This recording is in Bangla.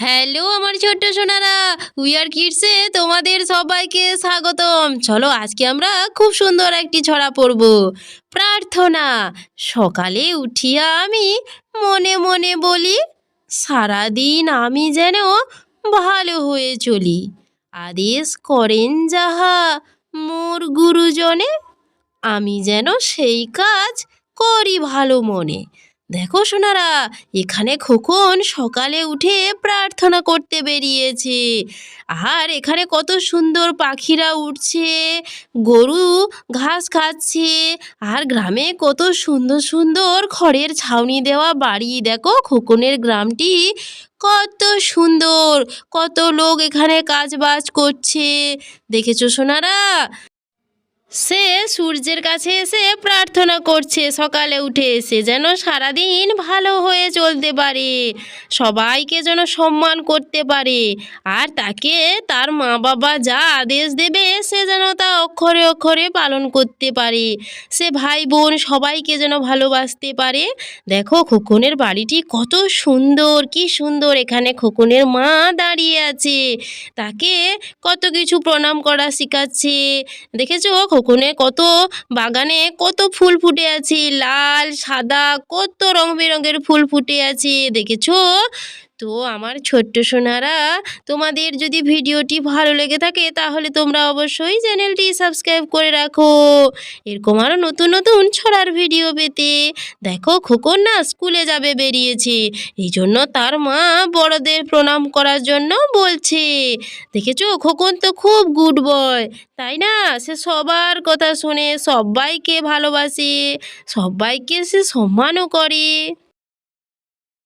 হ্যালো আমার ছোট্ট সোনারা উই আর কিডসে তোমাদের সবাইকে স্বাগতম। চলো আজকে আমরা খুব সুন্দর একটি ছড়া পড়ব। প্রার্থনা, সকালে উঠিয়া আমি মনে মনে বলি, সারাদিন আমি যেন ভালো হয়ে চলি। আদেশ করেন যাহা মোর গুরুজনে, আমি যেন সেই কাজ করি ভালো মনে। দেখো সোনারা, এখানে খোকন সকালে উঠে প্রার্থনা করতে বেরিয়েছে। আর এখানে কত সুন্দর পাখিরা উঠছে, গরু ঘাস খাচ্ছে, আর গ্রামে কত সুন্দর সুন্দর খড়ের ছাউনি দেওয়া বাড়ি। দেখো খোকনের গ্রামটি কত সুন্দর, কত লোক এখানে কাজ বাজ করছে। দেখেছ সোনারা? সে সূর্যের কাছে এসে প্রার্থনা করছে, সকালে উঠে এসে যেন সারাদিন ভালো হয়ে চলতে পারে, সবাইকে যেন সম্মান করতে পারে, আর তাকে তার মা বাবা যা আদেশ দেবে সে যেন তা অক্ষরে অক্ষরে পালন করতে পারে। সে ভাই বোন সবাইকে যেন ভালোবাসতে পারে। দেখো খোকনের বাড়িটি কত সুন্দর, কি সুন্দর এখানে খোকনের মা দাঁড়িয়ে আছে, তাকে কত কিছু প্রণাম করা শেখাচ্ছে। দেখেছ খোকনে কত বাগানে কত ফুল ফুটে আছে, লাল, সাদা, কত রং বেরঙের ফুল ফুটে আছে, দেখেছ? তো আমার ছোট্ট সোনারা, তোমাদের যদি ভিডিওটি ভালো লেগে থাকে, তাহলে তোমরা অবশ্যই চ্যানেলটি সাবস্ক্রাইব করে রাখো। এরকম আরও নতুন নতুন ছড়ার ভিডিও পেতে দেখো, খোকন না স্কুলে যাবে বেরিয়েছে। এই জন্য তার মা বড়দের প্রণাম করার জন্য বলছে। দেখেছ, খোকন তো খুব গুড বয় তাই না? সে সবার কথা শুনে সবাইকে ভালোবাসে, সবাইকে সে সম্মানও করে।